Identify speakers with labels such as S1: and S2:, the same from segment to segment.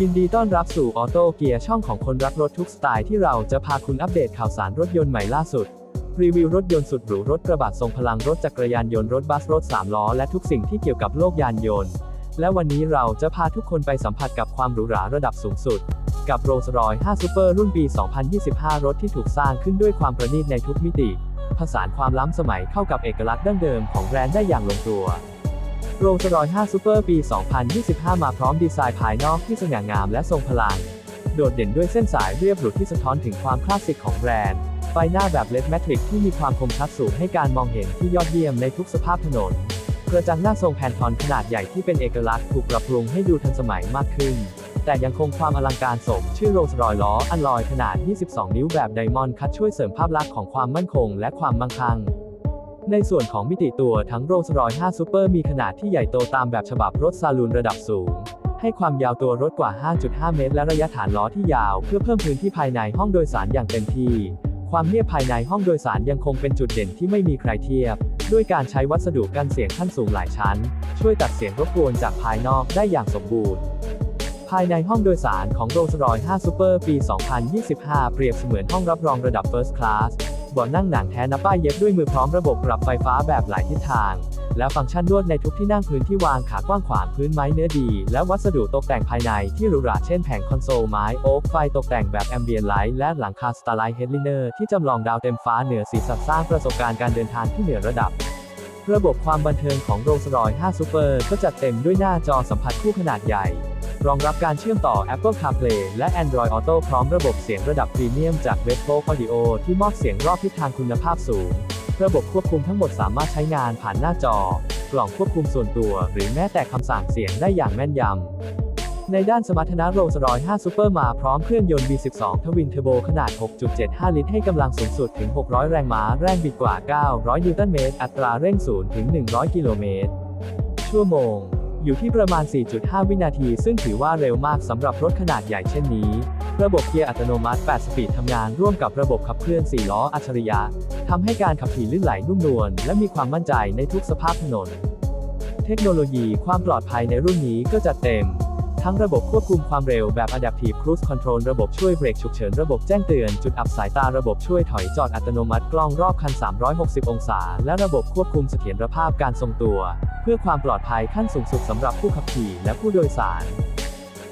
S1: ยินดีต้อนรับสู่ออโต้เกียร์ช่องของคนรักรถทุกสไตล์ที่เราจะพาคุณอัปเดตข่าวสารรถยนต์ใหม่ล่าสุด รีวิวรถยนต์สุดหรูรถกระบะทรงพลังรถจักรยานยนต์รถบัสรถ3ล้อและทุกสิ่งที่เกี่ยวกับโลกยานยนต์ และวันนี้เราจะพาทุกคนไปสัมผัสกับความหรูหราระดับสูงสุด กับ Rolls-Royce 5 Super รุ่นปี 2025 รถที่ถูกสร้างขึ้นด้วยความประณีตในทุกมิติ ผสานความล้ำสมัยเข้ากับเอกลักษณ์ดั้งเดิมของแบรนด์ได้อย่างลงตัว โรลส์รอย5 Super ปี 2025 มาพร้อมดีไซน์ภายนอกที่สง่างามและทรงพลัง โดดเด่นด้วยเส้นสายเรียบหรูที่สะท้อนถึงความคลาสสิกของแบรนด์ ไฟหน้าแบบเลดแมทริกที่มีความคมชัดสูงให้การมองเห็นที่ยอดเยี่ยมในทุกสภาพถนน กระจังหน้าทรงแพนทอนขนาดใหญ่ที่เป็นเอกลักษณ์ถูกปรับปรุงให้ดูทันสมัยมากขึ้น แต่ยังคงความอลังการสมชื่อโรลส์รอยล้ออันลอยขนาด 22 นิ้วแบบไดมอนด์คัดช่วยเสริมภาพลักษณ์ของความมั่นคง และความมั่งคั่ง ในส่วนของมิติตัวทั้งโรลส์รอย5 Super มีขนาดที่ใหญ่โตตามแบบฉบับรถซาลูนระดับสูง ให้ความยาวตัวรถกว่า 5.5 เมตร และระยะฐานล้อที่ยาว เพื่อเพิ่มพื้นที่ภายในห้องโดยสารอย่างเต็มที่ ความเงียบภายในห้องโดยสารยังคงเป็นจุดเด่นที่ไม่มีใครเทียบ ด้วยการใช้วัสดุกันเสียงขั้นสูงหลายชั้น ช่วยตัดเสียงรบกวนจากภายนอกได้อย่างสมบูรณ์ภายในห้องโดยสารของ Rolls-Royce 5 Super ปี 2025 เปรียบเสมือนห้องรับรองระดับ First Class เบาะนั่งหนังแท้นับป้ายเย็บด้วยมือพร้อมระบบปรับไฟฟ้าแบบหลายทิศทาง และฟังก์ชันนวดในทุกที่นั่งพื้นที่วางขากว้างขวางพื้นไม้เนื้อดี และวัสดุตกแต่งภายในที่หรูหราเช่นแผงคอนโซลไม้โอ๊กไฟตกแต่งแบบแอมเบียนไลท์และหลังคาสตาร์ไลท์เฮดลิเนอร์ที่จำลองดาวเต็มฟ้าเหนือสีสันสร้างประสบการณ์การเดินทางที่เหนือระดับระบบความบันเทิงของ Rolls-Royce 5 Super ก็จัดเต็มด้วยหน้าจอสัมผัสคู่ขนาดใหญ่ รองรับการเชื่อมต่อ Apple CarPlay และ Android Auto พร้อมระบบเสียงระดับพรีเมียมจาก w e b o Audio ที่มอบเสียงรอบทิศทางคุณภาพสูง ระบบควบคุมทั้งหมดสามารถใช้งานผ่านหน้าจอ กล่องควบคุมส่วนตัว หรือแม้แต่คำสั่งเสียงได้อย่างแม่นยำ ในด้านสมรรถนะ Rolls-Royce 5 Super มาพร้อมเครื่องยนต์ V12 ทวินเทอร์โบขนาด 6.75 ลิตรให้กำลังสูงสุดถึง 600 แรงม้า แรงบิดกว่า 900 นิวตันเมตร อัตราเร่ง 0 ถึง 100 กิโลเมตร ชั่วโมง อยู่ที่ประมาณ 4.5 วินาที ซึ่งถือว่าเร็วมากสำหรับรถขนาดใหญ่เช่นนี้ ระบบเกียร์อัตโนมัติ 8 สปีดทำงานร่วมกับระบบขับเคลื่อน 4 ล้ออัจฉริยะทำให้การขับขี่ลื่นไหลนุ่มนวลและมีความมั่นใจในทุกสภาพถนน เทคโนโลยีความปลอดภัยในรุ่นนี้ก็จัดเต็ม ทั้งระบบควบคุมความเร็วแบบ Adaptive Cruise Control ระบบช่วยเบรกฉุกเฉิน ระบบแจ้งเตือน จุดอับสายตา ระบบช่วยถอยจอดอัตโนมัติ กล้องรอบคัน 360 องศา และระบบควบคุมเสถียรภาพการทรงตัว เพื่อความปลอดภัยขั้นสูงสุดสำหรับผู้ขับขี่และผู้โดยสาร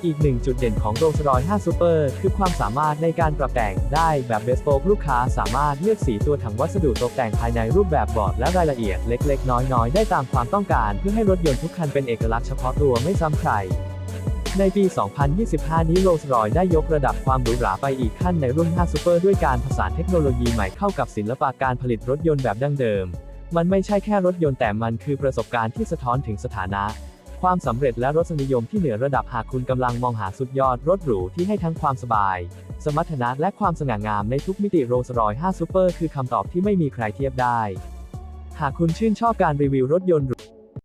S1: อีกหนึ่งจุดเด่นของ Rolls-Royce 5 Super คือความสามารถในการปรับแต่งได้แบบ Bespoke ลูกค้าสามารถเลือกสีตัวถังวัสดุตกแต่งภายในรูปแบบบอร์ดและรายละเอียดเล็ก ๆ น้อย ๆ ได้ตามความต้องการ เพื่อให้รถยนต์ทุกคันเป็นเอกลักษณ์เฉพาะตัวไม่ซ้ำใคร ในปี 2025 นี้ Rolls-Royce ได้ยกระดับความหรูหราไปอีกขั้นในรุ่น5 Super ด้วยการผสานเทคโนโลยีใหม่เข้ากับศิลปะการผลิตรถยนต์แบบดั้งเดิม มันไม่ใช่แค่รถยนต์แต่มันคือประสบการณ์ที่สะท้อนถึงสถานะ ความสำเร็จและรสนิยมที่เหนือระดับหากคุณกำลังมองหาสุดยอดรถหรูที่ให้ทั้งความสบาย สมรรถนะและความสง่างามในทุกมิติ Rolls-Royce 5 Super คือคำตอบที่ไม่มีใครเทียบได้ หากคุณชื่นชอบการรีวิวรถยนต์